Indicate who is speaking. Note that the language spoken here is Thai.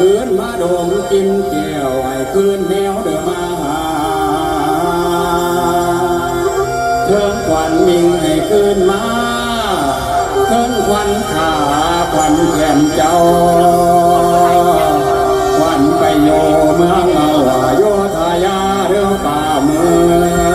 Speaker 1: คืนมาโดมกินแก้วไห้คืนแมวเดิอมาหาเทิงควันมิงให้คืนมาเทิงควันขาควันแก้มเจ้าควันไปโยเมืองเอาโยทายาเรือป่าเมือง